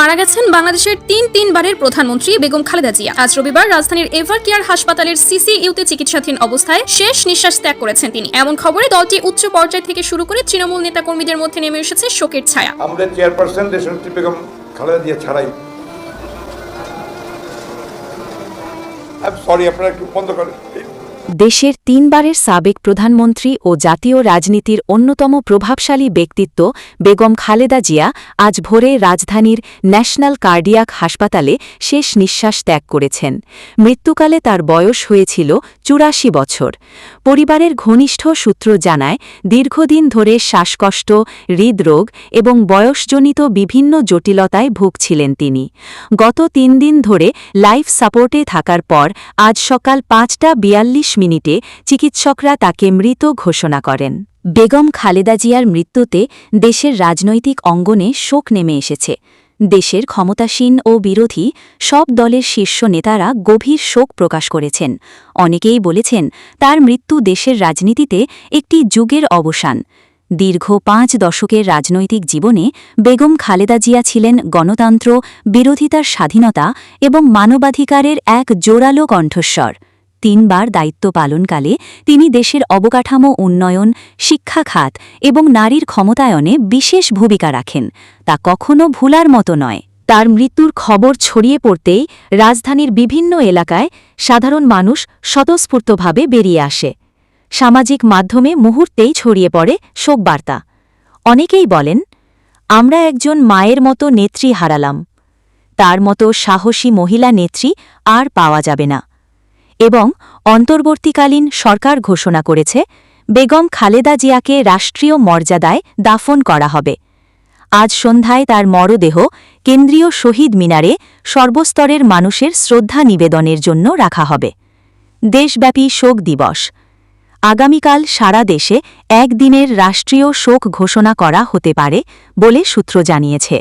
মারা গেছেন বাংলাদেশের তিন তিনবারের প্রধানমন্ত্রী বেগম খালেদা জিয়া। আজ রবিবার রাজধানীর এভার কেয়ার হাসপাতালের সিসিইউতে চিকিৎসাধীন অবস্থায় শেষ নিঃশ্বাস ত্যাগ করেছেন তিনি। এমন খবরে দলটি উচ্চ পর্যায় থেকে শুরু করে তৃণমূল নেতাকর্মীদের মধ্যে নেমে এসেছে শোকের ছায়া। আমাদের চেয়ারপারসন দেশনেত্রী বেগম খালেদা জিয়া ছাড়াই। সরি আপনারা একটু বন্ধ দেশের তিনবারের সাবেক প্রধানমন্ত্রী ও জাতীয় রাজনীতির অন্যতম প্রভাবশালী ব্যক্তিত্ব বেগম খালেদা জিয়া আজ ভোরে রাজধানীর ন্যাশনাল কার্ডিয়াক হাসপাতালে শেষ নিঃশ্বাস ত্যাগ করেছেন। মৃত্যুকালে তার বয়স হয়েছিল চুরাশি বছর। পরিবারের ঘনিষ্ঠ সূত্র জানায়, দীর্ঘদিন ধরে শ্বাসকষ্ট, হৃদরোগ এবং বয়সজনিত বিভিন্ন জটিলতায় ভুগছিলেন তিনি। গত তিন দিন ধরে লাইফ সাপোর্টে থাকার পর আজ সকাল পাঁচটা বিয়াল্লিশ মিনিটে চিকিৎসকরা তাকে মৃত ঘোষণা করেন। বেগম খালেদা জিয়ার মৃত্যুতে দেশের রাজনৈতিক অঙ্গনে শোক নেমে এসেছে। দেশের ক্ষমতাসীন ও বিরোধী সব দলের শীর্ষ নেতারা গভীর শোক প্রকাশ করেছেন। অনেকেই বলেছেন, তার মৃত্যু দেশের রাজনীতিতে একটি যুগের অবসান। দীর্ঘ পাঁচ দশকের রাজনৈতিক জীবনে বেগম খালেদা জিয়া ছিলেন গণতন্ত্র, বিরোধিতার স্বাধীনতা এবং মানবাধিকারের এক জোরালো কণ্ঠস্বর। তিনবার দায়িত্ব পালনকালে তিনি দেশের অবকাঠামো উন্নয়ন, শিক্ষা খাত এবং নারীর ক্ষমতায়নে বিশেষ ভূমিকা রাখেন। তা কখনো ভুলার মতো নয়। তার মৃত্যুর খবর ছড়িয়ে পড়তেই রাজধানীর বিভিন্ন এলাকায় সাধারণ মানুষ স্বতঃস্ফূর্তভাবে বেরিয়ে আসে। সামাজিক মাধ্যমে মুহূর্তেই ছড়িয়ে পড়ে শোকবার্তা। অনেকেই বলেন, আমরা একজন মায়ের মতো নেত্রী হারালাম। তার মতো সাহসী মহিলা নেত্রী আর পাওয়া যাবে না। এবং অন্তর্বর্তীকালীন সরকার ঘোষণা করেছে, বেগম খালেদা জিয়াকে রাষ্ট্রীয় মর্যাদায় দাফন করা হবে। আজ সন্ধ্যায় তার মরদেহ কেন্দ্রীয় শহীদ মিনারে সর্বস্তরের মানুষের শ্রদ্ধা নিবেদনের জন্য রাখা হবে। দেশব্যাপী শোক দিবস। আগামীকাল সারা দেশে একদিনের রাষ্ট্রীয় শোক ঘোষণা করা হতে পারে বলে সূত্র জানিয়েছে।